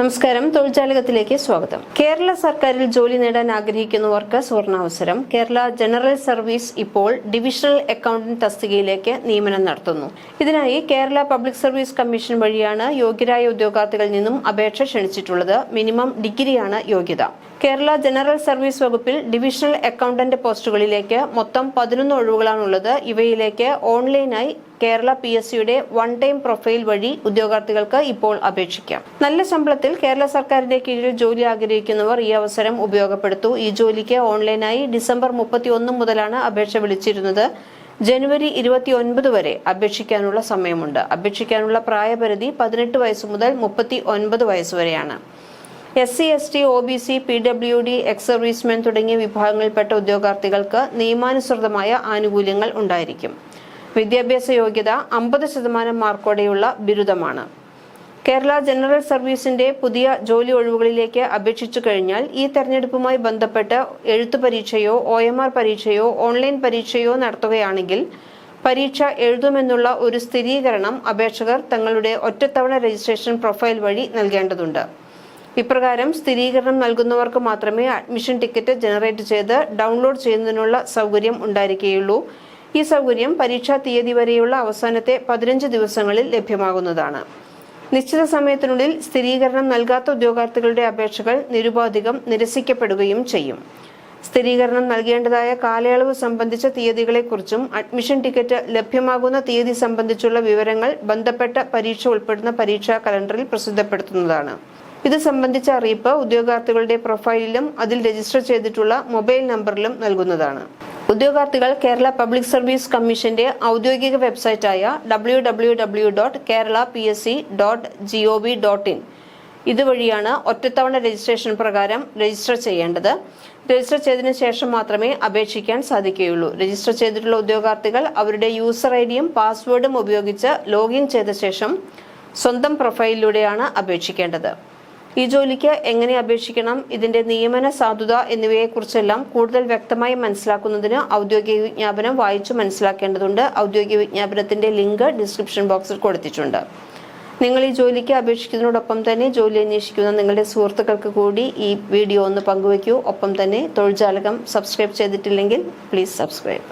നമസ്കാരം. തൊഴിൽജാലകത്തിലേക്ക് സ്വാഗതം. കേരള സർക്കാരിൽ ജോലി നേടാൻ ആഗ്രഹിക്കുന്നവർക്ക് സുവർണാവസരം കേരള ജനറൽ സർവീസ് ഇപ്പോൾ ഡിവിഷണൽ അക്കൗണ്ടന്റ് തസ്തികയിലേക്ക് നിയമനം നടത്തുന്നു. ഇതിനായി കേരള പബ്ലിക് സർവീസ് കമ്മീഷൻ വഴിയാണ് യോഗ്യരായ ഉദ്യോഗാർത്ഥികളിൽ നിന്നും അപേക്ഷ ക്ഷണിച്ചിട്ടുള്ളത്. മിനിമം ഡിഗ്രിയാണ് യോഗ്യത. കേരള ജനറൽ സർവീസ് വകുപ്പിൽ ഡിവിഷണൽ അക്കൗണ്ടന്റ് പോസ്റ്റുകളിലേക്ക് മൊത്തം പതിനൊന്ന് ഒഴിവുകളാണുള്ളത്. ഇവയിലേക്ക് ഓൺലൈനായി കേരള പി എസ് സിയുടെ വൺ ടൈം പ്രൊഫൈൽ വഴി ഉദ്യോഗാർത്ഥികൾക്ക് ഇപ്പോൾ അപേക്ഷിക്കാം. നല്ല ശമ്പളത്തിൽ കേരള സർക്കാരിന്റെ കീഴിൽ ജോലി ആഗ്രഹിക്കുന്നവർ ഈ അവസരം ഉപയോഗപ്പെടുത്തു. ഈ ജോലിക്ക് ഓൺലൈനായി ഡിസംബർ മുപ്പത്തി ഒന്ന് മുതലാണ് അപേക്ഷ വിളിച്ചിരുന്നത്. ജനുവരി ഇരുപത്തി ഒൻപത് വരെ അപേക്ഷിക്കാനുള്ള സമയമുണ്ട്. അപേക്ഷിക്കാനുള്ള പ്രായപരിധി പതിനെട്ട് വയസ്സ് മുതൽ മുപ്പത്തി ഒൻപത് വയസ്സ് വരെയാണ്. S C S T O B C P W D ex servicemen തുടങ്ങിയ വിഭാഗങ്ങളിൽപ്പെട്ട ഉദ്യോഗാർത്ഥികൾക്ക് നിയമാനുസൃതമായ ആനുകൂല്യങ്ങൾ ഉണ്ടായിരിക്കും. വിദ്യാഭ്യാസ യോഗ്യത അമ്പത് ശതമാനം മാർക്കോടെയുള്ള ബിരുദമാണ്. കേരള ജനറൽ സർവീസിന്റെ പുതിയ ജോലി ഒഴിവുകളിലേക്ക് അപേക്ഷിച്ചു കഴിഞ്ഞാൽ ഈ തെരഞ്ഞെടുപ്പുമായി ബന്ധപ്പെട്ട് എഴുത്തു പരീക്ഷയോ ഒ എം ആർ പരീക്ഷയോ ഓൺലൈൻ പരീക്ഷയോ നടത്തുകയാണെങ്കിൽ പരീക്ഷ എഴുതുമെന്നുള്ള ഒരു സ്ഥിരീകരണം അപേക്ഷകർ തങ്ങളുടെ ഒറ്റത്തവണ രജിസ്ട്രേഷൻ പ്രൊഫൈൽ വഴി നൽകേണ്ടതുണ്ട്. ഇപ്രകാരം സ്ഥിരീകരണം നൽകുന്നവർക്ക് മാത്രമേ അഡ്മിഷൻ ടിക്കറ്റ് ജനറേറ്റ് ചെയ്ത് ഡൗൺലോഡ് ചെയ്യുന്നതിനുള്ള സൗകര്യം ഉണ്ടായിരിക്കുകയുള്ളൂ. ഈ സൗകര്യം പരീക്ഷാ തീയതി വരെയുള്ള അവസാനത്തെ പതിനഞ്ച് ദിവസങ്ങളിൽ ലഭ്യമാകുന്നതാണ്. നിശ്ചിത സമയത്തിനുള്ളിൽ സ്ഥിരീകരണം നൽകാത്ത ഉദ്യോഗാർത്ഥികളുടെ അപേക്ഷകൾ നിരുപാധികം നിരസിക്കപ്പെടുകയും ചെയ്യും. സ്ഥിരീകരണം നൽകേണ്ടതായ കാലയളവ് സംബന്ധിച്ച തീയതികളെക്കുറിച്ചും അഡ്മിഷൻ ടിക്കറ്റ് ലഭ്യമാകുന്ന തീയതി സംബന്ധിച്ചുള്ള വിവരങ്ങൾ ബന്ധപ്പെട്ട പരീക്ഷ ഉൾപ്പെടുന്ന പരീക്ഷാ കലണ്ടറിൽ പ്രസിദ്ധപ്പെടുത്തുന്നതാണ്. ഇത് സംബന്ധിച്ച അറിയിപ്പ് ഉദ്യോഗാർത്ഥികളുടെ പ്രൊഫൈലിലും അതിൽ രജിസ്റ്റർ ചെയ്തിട്ടുള്ള മൊബൈൽ നമ്പറിലും നൽകുന്നതാണ്. ഉദ്യോഗാർത്ഥികൾ കേരള പബ്ലിക് സർവീസ് കമ്മീഷന്റെ ഔദ്യോഗിക വെബ്സൈറ്റായ W W W dot Kerala P S C dot G O V dot in ഇതുവഴിയാണ് ഒറ്റത്തവണ രജിസ്ട്രേഷൻ പ്രകാരം രജിസ്റ്റർ ചെയ്യേണ്ടത്. രജിസ്റ്റർ ചെയ്തതിനു ശേഷം മാത്രമേ അപേക്ഷിക്കാൻ സാധിക്കുകയുള്ളൂ. രജിസ്റ്റർ ചെയ്തിട്ടുള്ള ഉദ്യോഗാർത്ഥികൾ അവരുടെ യൂസർ ഐ ഡിയും പാസ്വേഡും ഉപയോഗിച്ച് ലോഗിൻ ചെയ്ത ശേഷം സ്വന്തം പ്രൊഫൈലിലൂടെയാണ് അപേക്ഷിക്കേണ്ടത്. ഈ ജോലിക്ക് എങ്ങനെ അപേക്ഷിക്കണം ഇതിന്റെ നിയമന സാധുത എന്നിവയെക്കുറിച്ചെല്ലാം കൂടുതൽ വ്യക്തമായി മനസ്സിലാക്കുന്നതിന് ഔദ്യോഗിക വിജ്ഞാപനം വായിച്ചു മനസ്സിലാക്കേണ്ടതുണ്ട്. ഔദ്യോഗിക വിജ്ഞാപനത്തിന്റെ ലിങ്ക് ഡിസ്ക്രിപ്ഷൻ ബോക്സിൽ കൊടുത്തിട്ടുണ്ട്. നിങ്ങൾ ഈ ജോലിക്ക് അപേക്ഷിക്കുന്നതോടൊപ്പം തന്നെ ജോലി അന്വേഷിക്കുന്ന നിങ്ങളുടെ സുഹൃത്തുക്കൾക്ക് കൂടി ഈ വീഡിയോ ഒന്ന് പങ്കുവയ്ക്കൂ. ഒപ്പം തന്നെ തൊഴിൽജാലകം സബ്സ്ക്രൈബ് ചെയ്തിട്ടില്ലെങ്കിൽ പ്ലീസ് സബ്സ്ക്രൈബ്.